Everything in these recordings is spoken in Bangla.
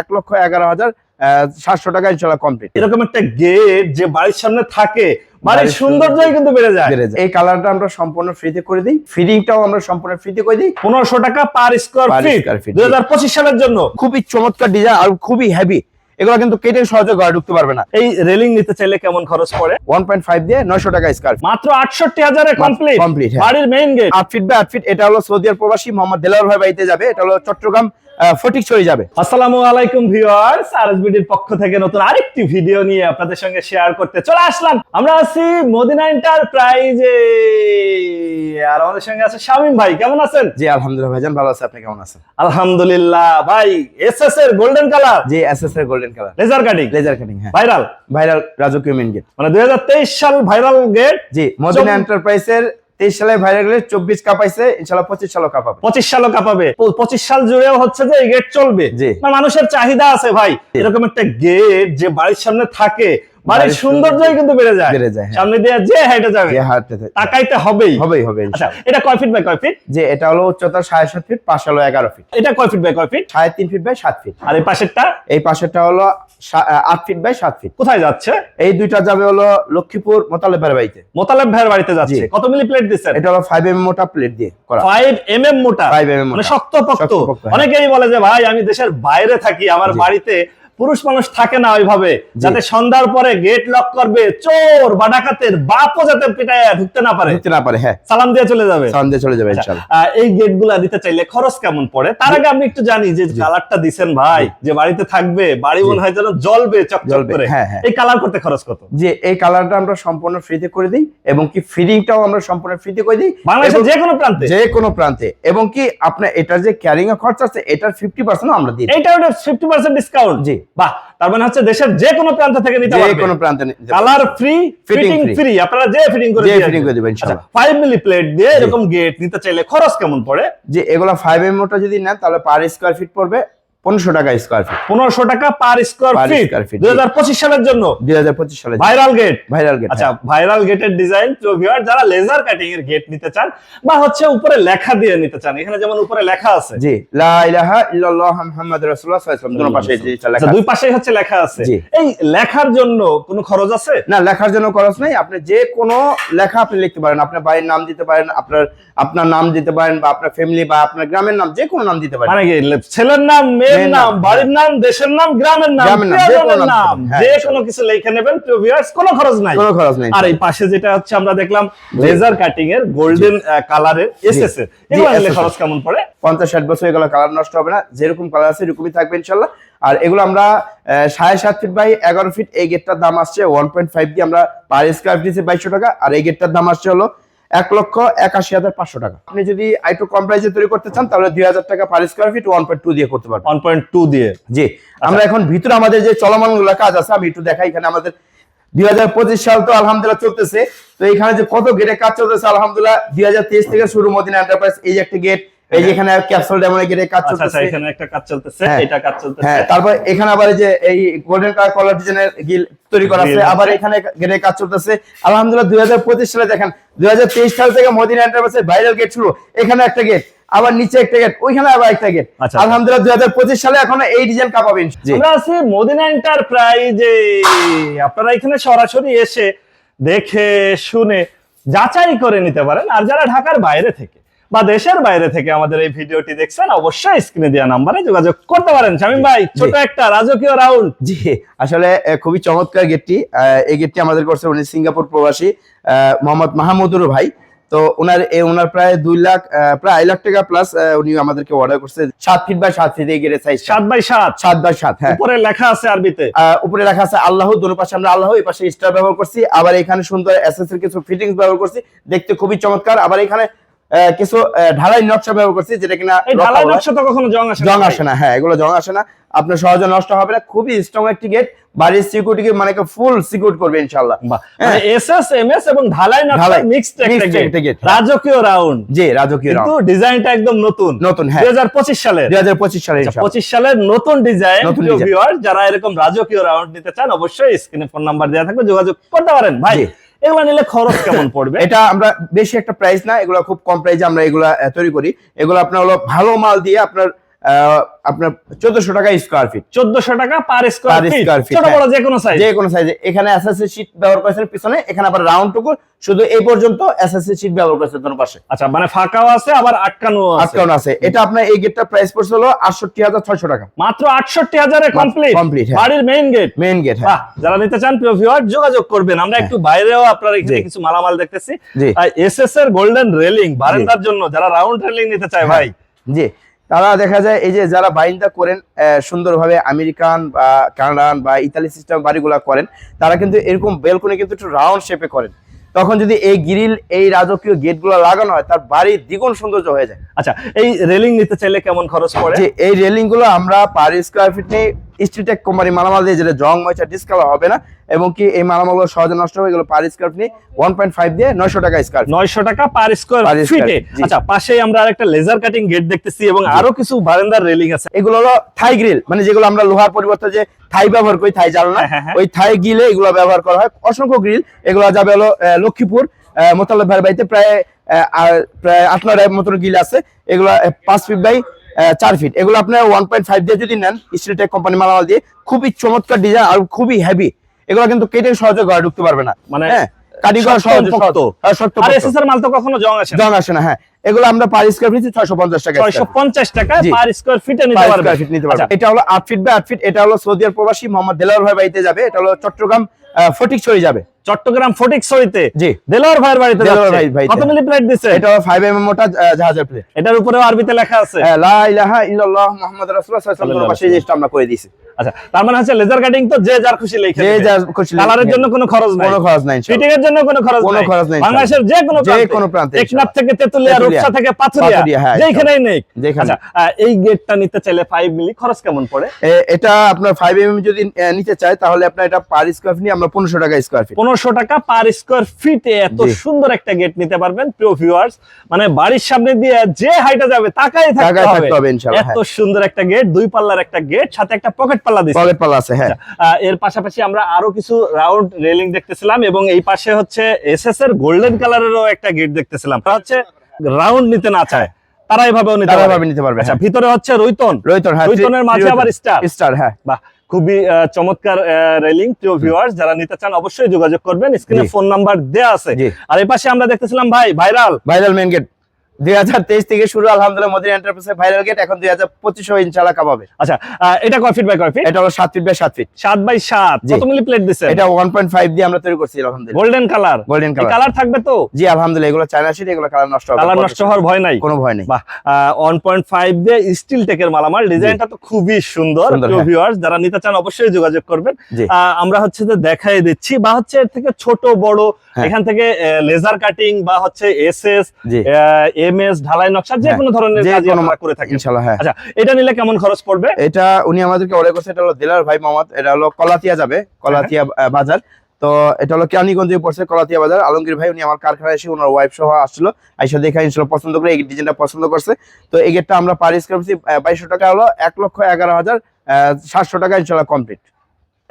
এক লক্ষ এগারো হাজার সাতশো টাকা ইনশাল্লাহ কমপ্লিট এরকম একটা গেট যে বাড়ির সামনে থাকে বাড়ির সৌন্দর্যই কিন্তু বেড়ে যায়। বেড়ে যায়। এই কালারটা আমরা সম্পূর্ণ ফ্রিতে করে দিই। ফিটিংটাও আমরা সম্পূর্ণ ফ্রিতে করে দিই। পনেরোশো টাকা পার স্কোয়ার ফিট দুই হাজার পঁচিশ সালের জন্য। খুবই চমৎকার ডিজাইন আর খুবই হেভি এগুলো কিন্তু কেটে সহজে ঘরে ঢুকতে পারবে না। এই রেলিং নিতে চাইলে কেমন খরচ পড়ে? ওয়ান পয়েন্ট ফাইভ দিয়ে নয়শো টাকা স্কোয়ার মাত্র আটষট্টি হাজারে কমপ্লিট complete, হ্যাঁ। বাড়ির মেইন গেট আট ফিট বাই আট ফিট এটা হলো সৌদি আরব প্রবাসী মোহাম্মদ দেলাওয়ার ভাই বাড়িতে যাবে এটা হলো চট্টগ্রাম ফটিক চলে যাবে। আসসালামু আলাইকুম ভিউয়ার্স আরএসবিডির পক্ষ থেকে নতুন আরেকটি ভিডিও নিয়ে আপনাদের সঙ্গে শেয়ার করতে চলে আসলাম। আমরা আছি মদিনা এন্টারপ্রাইজে আর আমাদের সঙ্গে আছে শামিম ভাই কেমন আছেন? জি আলহামদুলিল্লাহ ভাইজান ভালো আছে আপনি কেমন আছেন? আলহামদুলিল্লাহ ভাই এসএস এর গোল্ডেন কালার জি এস এস এর golden colour laser cutting laser cutting হ্যাঁ। ভাইরাল ভাইরাল রাজকীয় মেন গেট মানে দুই সাল ভাইরাল গেট জি মদিনা এন্টারপ্রাইজের তেইশ সালে ভাইরাল গেলে চব্বিশ কাপাইছে ইনশাল্লাহ পঁচিশ সালও কাপাবে পঁচিশ সালও কাপাবে পঁচিশ সাল জুড়েও হচ্ছে যে এই গেট চলবে। জি। মানে মানুষের চাহিদা আছে ভাই। এরকম একটা গেট যে বাড়ির সামনে থাকে বাড়ির বাড়ির সৌন্দর্যই কিন্তু বেড়ে যায়। বেড়ে যায়, হ্যাঁ। সামনে দিয়ে যে হেঁটে যাবে তাকাইতে হবেই। হবেই হবে আচ্ছা এটা কয় ফিট বাই কয় ফিট? যে এটা হলো উচ্চতা সাড়ে সাত ফিট পাশ হলো এগারো ফিট। এটা কয় ফিট বাই কয় ফিট? সাড়ে তিন ফিট বাই সাত ফিট। আর এই পাশেরটা? এই পাশেরটা হলো আট ফিট বাই সাত ফিট। কোথায় যাচ্ছে? এই দুইটা যাবে হলো লক্ষ্মীপুর মোতালেবের বাড়িতে। মোতালেব ভাইয়ের বাড়িতে যাচ্ছে। কত মিলি প্লেট দিচ্ছেন? এটা হলো ফাইভ এম মোটা প্লেট দিয়ে করা। ফাইভ এম এম মোটা 5 mm মানে শক্ত পোক্ত। অনেকেই বলে যে ভাই আমি দেশের বাইরে থাকি আমার বাড়িতে পুরুষ মানুষ থাকে না ওইভাবে। যাতে সন্ধ্যার পরে গেট লক করবে চোর বা ডাকাতের বাপও যাতে পিটায় ঢুকতে না পারে। ঢুকতে না পারে হ্যাঁ। সালাম দিয়ে চলে যাবে। সামনে চলে যাবে ইনশাল্লাহ এই গেটগুলা দিতে চাইলে খরচ কেমন পড়ে? তার আগে আমি একটু জানি যে কালারটা দিছেন ভাই যে বাড়িতে থাকবে বাড়ি মনে হয় যেন জ্বলবে চকচক করে। হ্যাঁ, হ্যাঁ। এই কালার করতে খরচ কত? যে এই কালারটা আমরা সম্পূর্ণ ফ্রিতে করে দিই এবং কি ফিটিংটাও আমরা সম্পূর্ণ ফ্রিতে করে দিই। বাংলাদেশের যে কোনো প্রান্তে। যে কোনো প্রান্তে। এবং কি আপনার এটার যে ক্যারিং এর খরচ আছে এটার ফিফটি পার্সেন্ট আমরা দিই। এটা ফিফটি পার্সেন্ট ডিসকাউন্ট জি। বাহ তার মানে হচ্ছে দেশের যে কোনো প্রান্ত থেকে নিতে যে কোনো প্রান্তে। কালার ফ্রি ফিটিং ফ্রি আপনারা যে ফিটিং করে যে ফিটিং করে দিবেন আচ্ছা ইনশাআল্লাহ। 5 মিলি প্লেট দিয়ে এরকম গেট নিতে চাইলে খরচ কেমন পড়ে যে এগুলা ফাইভ এম ওটা যদি নেন তাহলে পার স্কোয়ার ফিট পড়বে পনেরোশো টাকা স্কোয়ার ফিট 1500 টাকা per square feet square feet, জি। 2025 সালের জন্য। দুই হাজার পঁচিশ সালে ভাইরাল গেট ভাইরাল গেট আচ্ছা ভাইরাল গেটের ডিজাইন তো ভিউয়ার যারা লেজার কাটিং এর গেট নিতে চান বা হচ্ছে উপরে লেখা দিয়ে নিতে চান এখানে যেমন উপরে লেখা আছে। জি লা ইলাহা ইল্লাল্লাহ মুহাম্মাদুর রাসূলুল্লাহ সাল্লাল্লাহু আলাইহি ওয়াসাল্লাম দুটো পাশে লেখা আচ্ছা, দুই পাশেই হচ্ছে লেখা আছে। এই লেখার জন্য কোনো খরচ আছে? না লেখার জন্য খরচ নেই। আপনি যে কোনো লেখা আপনি লিখতে পারেন। আপনার বাড়ির নাম দিতে পারেন আপনার আপনার নাম দিতে পারেন বা আপনার ফ্যামিলি বা আপনার গ্রামের নাম যে কোনো নাম দিতে পারেন। মানে ছেলের নাম মেয়ের মেয়ের নাম বাড়ির নাম দেশের নাম গ্রামের নাম নাম, যে প্রিয়জনের নাম। হ্যাঁ, যে কোনো কিছু লিখে নেবেন প্রিয় ভিউয়ার্স কোনো খরচ নাই। কোনো খরচ নেই আর এই পাশে যেটা হচ্ছে আমরা দেখলাম লেজার কাটিং এর গোল্ডেন কালারের এসএস এর এগুলো খরচ কেমন পড়ে? পঞ্চাশ ষাট বছর এগুলো কালার নষ্ট হবে না যেরকম কালার আছে এরকমই থাকবে ইনশাল্লাহ। আর এগুলো আমরা সাড়ে সাত ফিট বাই এগারো ফিট এই গেটটার দাম আসছে ওয়ান পয়েন্ট ফাইভ দিয়ে আমরা পার স্কোয়ার ফিট বাইশশো টাকা আর এই গেটটার দাম আসছে হলো এক লক্ষ একাশি হাজার পাঁচশো টাকা। আপনি যদি আইটু কম প্রাইসে তৈরি করতে চান তাহলে দুই হাজার টাকা per square feet one point two দিয়ে করতে পারবেন। 1.2 দিয়ে। জি। আমরা এখন ভিতরে আমাদের যে চলমানগুলো কাজ আছে আমি একটু দেখাই এখানে আমাদের দুই হাজার পঁচিশ সাল তো আলহামদুলিল্লাহ চলতেছে। তো এখানে যে কত গেটে কাজ চলতেছে আলহামদুলিল্লাহ দুই হাজার তেইশ থেকে শুরু মদিনা এন্টারপ্রাইজ এই যে একটা গেট এই যে এখানে ক্যাপসুল কাজ আচ্ছা আচ্ছা চলতেছে। এখানে একটা কাজ চলতেছে হ্যাঁ। এটা কাজ চলতেছে। হ্যাঁ তারপর এখানে আবার যে এই গোল্ডেন কালার কলার ডিজাইনের গিল তৈরি করা আছে আবার এখানে গেটে কাজ চলতেছে। আলহামদুলিল্লাহ দুই হাজার পঁচিশ সালে দেখেন দুই হাজার তেইশ সাল থেকে মদিনা এন্টারপ্রাইজের ভাইরাল গেট শুরু। এখানে একটা গেট আবার নিচে একটা গেট ওইখানে আবার একটা গেট আচ্ছা। আলহামদুলিল্লাহ দুই হাজার পঁচিশ সালে এখন এই ডিজাইন কাপাবেন আমরা আছি মদিনা এন্টারপ্রাইজে আপনারা এখানে সরাসরি এসে দেখে শুনে যাচাই করে নিতে পারেন। আর যারা ঢাকার বাইরে থেকে বা দেশের বাইরে থেকে আমাদের এই ভিডিওটি দেখছেন অবশ্যই স্ক্রিনে দেওয়া নাম্বারে যোগাযোগ করতে পারেন। শামিম ভাই ছোট একটা রাজকীয় রাউন্ড জি আসলে খুবই চমৎকার গেটটি। এই গেটটি আমাদের করছে উনি সিঙ্গাপুর প্রবাসী মোহাম্মদ মাহমুদুর ভাই। তো ওনার এই ওনার প্রায় দুই লাখ প্রায় আড়াই লাখ টাকা প্লাস উনি আমাদেরকে অর্ডার করছে। সাত ফিট বাই সাত ফিট গেটের সাইজ সাত বাই সাত? সাত বাই সাত হ্যাঁ। উপরে লেখা আছে আরবিতে। উপরে লেখা আছে আল্লাহ দুনো পাশে আমরা আল্লাহ এই পাশে স্টার ব্যবহার করছি। আবার এখানে সুন্দর এসএস এর কিছু ফিটিংস ব্যবহার করছি। দেখতে খুবই চমৎকার। আবার এখানে কিছু ঢালাই নকশা ব্যবহার করছি যেটা কিনা ঢালাই নকশা তো কখনো জং আসে জং আসে না হ্যাঁ এগুলো জং আসে না। আপনার সহজে নষ্ট হবে না খুবই স্ট্রং একটি গেট বাড়ির সিকিউরিটি মানে ফুল সিকিউর করবে ইনশাল্লাহ বাহ, হ্যাঁ। মানে এসএস এমএস এবং ঢালাই নকশা ঢালাই, মিক্সড একটা গেট রাজকীয় রাউন্ড জি রাজকীয় কিন্তু ডিজাইনটা একদম নতুন। নতুন হ্যাঁ। দুই হাজার পঁচিশ সালের। দুই হাজার পঁচিশ সালে ইনশাল্লাহ। পঁচিশ সালের নতুন ডিজাইন নতুন প্রিয় যারা এরকম রাজকীয় রাউন্ড নিতে চান অবশ্যই স্ক্রিনে ফোন নাম্বার দেওয়া থাকবে যোগাযোগ করতে পারেন। ভাই। এগুলো নিলে খরচ কেমন পড়বে? এটা আমরা বেশি একটা প্রাইস না, এগুলো খুব কম প্রাইসে আমরা এগুলা তৈরি করি। এগুলো আপনার হলো ভালো মাল দিয়ে আপনার আপনার চোদ্দশো টাকা স্কোয়ার ফিট চোদ্দশো টাকা পার Per স্কোয়ার ফিট ছোট হ্যাঁ। বড় যে কোনো সাইজ যে কোনো সাইজে এখানে এসএসসি শীট ব্যবহার করেছেন পিছনে এখানে আবার রাউন্ড টুকু। শুধু এই পর্যন্ত এসএসসি শীট ব্যবহার করেছেন দোনো পাশে। আচ্ছা মানে ফাঁকাও আছে আবার আটকানো আছে। আটকাউন আছে। এটা আপনার এই গেটটা প্রাইস পড়ছে হলো আটষট্টি হাজার ছয়শো টাকা। মাত্র আটষট্টি হাজারে কমপ্লিট complete, হ্যাঁ। বাড়ির মেইন গেট মেইন গেট হ্যাঁ। যারা নিতে চান প্রিয় ভিউয়ার যোগাযোগ করবেন। আমরা একটু বাইরেও আপনার এখানে কিছু মালামাল দেখতেছি। এসএস এর গোল্ডেন রেলিং বারান্দার জন্য যারা রাউন্ড রেলিং নিতে চায় ভাই। জি। তারা দেখা যায় এই যে যারা বাইন্দা করেন সুন্দরভাবে আমেরিকান বা কানাডান বা ইতালি সিস্টেম বাড়িগুলা করেন তারা কিন্তু এরকম বেলকনি কিন্তু একটু রাউন্ড শেপে করেন। তখন যদি এই গ্রিল এই রাজকীয় গেটগুলো লাগানো হয় তার বাড়ির দ্বিগুণ সৌন্দর্য হয়ে যায়। আচ্ছা এই রেলিং নিতে চাইলে কেমন খরচ পড়ে? এই রেলিংগুলো আমরা পার স্কোয়ার ফিট নেই স্ট্রিটেক কোম্পানি মালামাল দিয়ে যেটা জং ময়চা ডিসকালার হবে না এবং কি এই মালামালগুলো সহজে নষ্ট হবে এগুলো per square feet one point five দিয়ে নয়শো টাকা স্কোয়ার নয়শো টাকা পার স্কোয়ার ফিটে আচ্ছা পাশেই আমরা আরেকটা লেজার কাটিং গেট দেখতেছি এবং আরও কিছু বারান্দার রেলিং আছে। এগুলো হলো থাই গ্রিল মানে যেগুলো আমরা লোহার পরিবর্তে যে থাই ব্যবহার করি থাই জানো না হ্যাঁ, হ্যাঁ, হ্যাঁ। ওই থাই গ্রিলে এগুলো ব্যবহার করা হয়। অসংখ্য গ্রিল এগুলো যাবে হলো লক্ষ্মীপুর আহ, মোতালেব ভাইয়ের বাড়িতে প্রায় প্রায় আট নয় মতন গ্রিল আছে। এগুলো পাঁচ ফিট বাই চার ফিট এগুলো আপনার ওয়ান পয়েন্ট ফাইভ দিয়ে যদি নেন স্টিলটেক কোম্পানি মালামাল দিয়ে খুবই চমৎকার ডিজাইন আর খুবই হেভি এগুলো কিন্তু কেটে সহজে ঘরে ঢুকতে পারবে না। মানে হ্যাঁ কারিগর করা সহজ শক্ত। শক্ত আর এসএস মাল তো কখনো জং আসে না। জং আসে না হ্যাঁ। এগুলো আমরা পার স্কোয়ার ফিট ছয়শো পঞ্চাশ টাকা ছয়শো পঞ্চাশ টাকা পার স্কোয়ার ফিটে নিতে পারবে। স্কয়ার ফিট নিতে পারবে। আচ্ছা, এটা হলো আট ফিট বাই আট ফিট এটা হলো সৌদি আরব প্রবাসী মোহাম্মদ দেলাওয়ার ভাই বাড়িতে যাবে। এটা হলো চট্টগ্রাম ফটিকছড়ি যাবে। চট্টগ্রাম ফটিকছড়িতে? জি। দেলোয়ার ভাইয়ের বাড়িতে দেলোয়ার যাচ্ছে। ভাই- কত মিলি প্লেট দিছে? এটা হলো ফাইভ এম এম মোটা জাহাজের প্লেট এটার উপরেও আরবিতে লেখা আছে। লা ইলাহা ইল্লাল্লাহ মুহাম্মাদ রাসূলুল্লাহ সাল্লাল্লাহু আলাইহি ওয়াসাল্লাম এই জিনিসটা আমরা করে দিয়েছি। আচ্ছা তার মানে হচ্ছে লেজার কাটিং তো যে যার খুশি লিখে যে যার খুশি কালারের জন্য কোনো খরচ নাই। কোনো খরচ নাই ফিটিং এর জন্য কোনো খরচ নাই। কোনো খরচ নাই, বাংলাদেশের যে কোনো যে প্রান্তে। কোনো প্রান্তে, টেকনাফ ইনশাআল্লাহ। থেকে তেতুলিয়া, রূপসা থেকে পাথুরিয়া। হ্যাঁ, যেখানেই নেই। আচ্ছা এই গেটটা নিতে চাইলে 5 মিলি খরচ কেমন পড়ে? এটা আপনার ফাইভ এম যদি নিতে চায় তাহলে আপনার এটা পার স্কোয়ার ফিট আমরা পনেরোশো টাকা স্কোয়ার ফিট পনেরোশো টাকা পার স্কোয়ার ফিটে এত সুন্দর একটা গেট নিতে পারবেন প্রিয় ভিউয়ার্স মানে বাড়ির সামনে দিয়ে যে হাইটা যাবে তাকাই থাকতে হবে। ইনশাআল্লাহ, এত সুন্দর একটা গেট দুই পাল্লার একটা গেট সাথে একটা পকেট পাল্লা দিচ্ছে পকেট পাল্লা আছে হ্যাঁ। আহ, এর পাশাপাশি আমরা আরও কিছু রাউন্ড রেলিং দেখতেছিলাম এবং এই পাশে হচ্ছে এসএস এর গোল্ডেন কালারেরও একটা গেট দেখতেছিলাম। হচ্ছে রাউন্ড নিতে না চায় তারা এভাবেও নিতে পারবে। নিতে পারবে, আচ্ছা হ্যাঁ। ভিতরে হচ্ছে রৈতন রৈতন হ্যাঁ রৈতনের মাঝে আবার স্টার। স্টার হ্যাঁ। বাহ খুবই চমৎকার রেলিং প্রিয় ভিউয়ার্স যারা নিতে চান অবশ্যই যোগাযোগ করবেন। স্ক্রিনে ফোন নাম্বার দেয়া আছে। আর এই পাশে আমরা দেখতেছিলাম ভাই ভাইরাল। ভাইরাল মেন গেট দুই হাজার তেইশ থেকে শুরু আলহামদুলিল্লাহ এন্টারপ্রাইজের গেট এখন দুই হাজার পঁচিশশো ইনশাল্লাহ কামাবে আচ্ছা এটা কয় ফিট বাই কয় ফিট এটা হলো সাত ফিট বাই সাত ফিট সাত বাই সাত। জি। কত মিলি প্লেট এটা ওয়ান পয়েন্ট ফাইভ দিয়ে আমরা তৈরি করছি আলহামদুলিল্লাহ। Golden colour golden colour colour থাকবে তো? জি আলহামদুলিল্লাহ এগুলো চায়না শিট এগুলো কালার নষ্ট হবে। কালার নষ্ট হওয়ার ভয় নাই? কোনো ভয় নেই। বাহ ওয়ান পয়েন্ট ফাইভ দিয়ে স্টিল টেকের মালামাল। ডিজাইনটা তো খুবই সুন্দর সুন্দর, হ্যাঁ। ভিউয়ার্স যারা নিতে চান অবশ্যই যোগাযোগ করবেন। আহ, আমরা হচ্ছে যে দেখাই দিচ্ছি বা হচ্ছে এর থেকে ছোট বড় হ্যাঁ। এখান থেকে লেজার কাটিং বা হচ্ছে এসএস জি। এম এস ঢালাই নকশা যে হ্যাঁ, কোনো ধরনের কাজ আমরা করে থাকি। ইনশাল্লাহ হ্যাঁ। আচ্ছা এটা নিলে কেমন খরচ পড়বে? এটা উনি আমাদেরকে অর্ডার করছে এটা হলো দিলার ভাই মোহাম্মদ এটা হলো কলাতিয়া যাবে কলাতিয়া বাজার। তো এটা হলো কেরানীগঞ্জে পড়ছে কলাতিয়া বাজার। আলমগীর ভাই উনি আমার কারখানায় এসে ওনার ওয়াইফ সহ আসছিল আইসা দেখা ইনশাল্লাহ পছন্দ করে এই ডিজাইনটা পছন্দ করছে। তো এই গেটটা আমরা পার স্কোয়ার বাইশশো টাকা হলো এক লক্ষ এগারো হাজার সাতশো টাকা ইনশাল্লাহ কমপ্লিট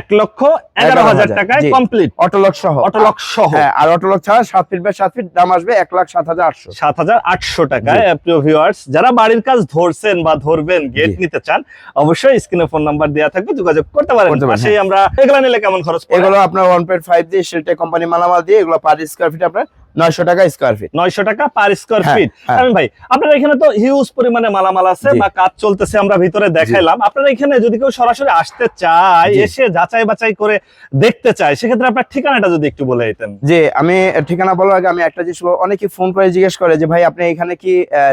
এক লক্ষ এগারো হাজার টাকায় কমপ্লিট অটোলক সহ। অটোলক সহ। হ্যাঁ আর অটোলক ছাড়া সাত ফিট বাই সাত ফিট দাম আসবে এক লাখ সাত হাজার আটশো। সাত হাজার আটশো টাকায় প্রিয় ভিউয়ার্স যারা বাড়ির কাজ ধরছেন বা ধরবেন গেট নিতে চান অবশ্যই স্ক্রিনে ফোন নাম্বার দেওয়া থাকবে যোগাযোগ করতে পারেন। সেই আমরা এগুলা নিলে কেমন খরচ এগুলো আপনার ওয়ান পয়েন্ট ফাইভ দিয়ে শিলটে কোম্পানি মালামাল দিয়ে এগুলো পার স্কোয়ার ফিট আপনার নয়শো টাকা স্কোয়ার ফিট নয়শো টাকা পার স্কোয়ার ফিট। আমি ভাই আপনার এখানে তো হিউজ পরিমাণে মালামাল আছে বা কাজ চলতেছে আমরা ভিতরে দেখাইলাম। আপনার এখানে যদি কেউ সরাসরি আসতে চায় এসে যাচাই বাছাই করে দেখতে চায় সেক্ষেত্রে আপনার ঠিকানাটা যদি একটু বলে দিতেন। যে আমি ঠিকানা বলার আগে আমি একটা জিনিস অনেকে ফোন করে জিজ্ঞেস করে যে ভাই আপনি এখানে কি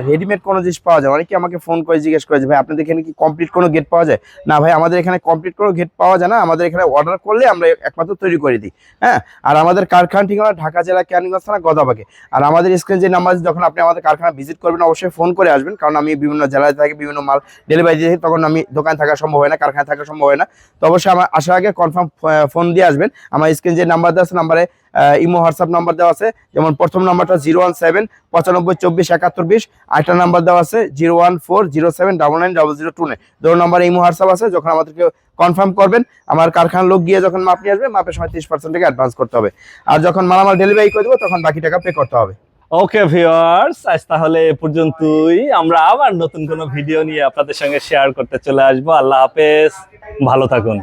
রেডিমেড কোনো জিনিস পাওয়া যায়? অনেকে আমাকে ফোন করে জিজ্ঞেস করে যে ভাই আপনাদের এখানে কি কমপ্লিট কোনো গেট পাওয়া যায়? না ভাই আমাদের এখানে কমপ্লিট কোনো গেট পাওয়া যায় না। আমাদের এখানে অর্ডার করলে আমরা একমাত্র তৈরি করে দিই হ্যাঁ? আর আমাদের কারখানা ঠিকানা ঢাকা জেলা থানা গদাবাগে আর আমাদের স্ক্রিন যে নাম্বার যখন আপনি আমাদের কারখানা ভিজিট করবেন, অবশ্যই ফোন করে আসবেন। কারণ আমি বিভিন্ন জেলায় থাকি, বিভিন্ন মাল ডেলিভারি দিয়ে তখন আমি দোকান থাকা সম্ভব হয় না কারখানা থাকা সম্ভব হয় না। তো অবশ্যই আমার আসার আগে কনফার্ম ফোন দিয়ে আসবেন। আমার স্ক্রিন যে নাম্বার দেওয়া আছে নাম্বারে ইমো হোয়াটসঅ্যাপ নাম্বার দেওয়া আছে। যেমন প্রথম নাম্বারটা জিরো ওয়ান সেভেন পঁচানব্বই চব্বিশ একাত্তর বিশ, আরেকটা নাম্বার দেওয়া আছে zero one four zero seven double nine double zero two nine দুটো নাম্বারে ইমো হোয়াটসঅ্যাপ আছে, যখন আমাদেরকে কনফার্ম করবেন, আমার কারখানার লোক গিয়ে যখন মাপ নিয়ে আসবে, মাপের সময় তিরিশ পার্সেন্ট টাকা অ্যাডভান্স করতে হবে। আর যখন মালামাল ডেলিভারি করে দেবো, তখন বাকি টাকা পে করতে হবে। ওকে ভিউয়ার্স আজ তাহলে এ পর্যন্তই। আমরা আবার নতুন কোনো ভিডিও নিয়ে আপনাদের সঙ্গে শেয়ার করতে চলে আসব। আল্লাহ হাফেজ। ভালো থাকুন।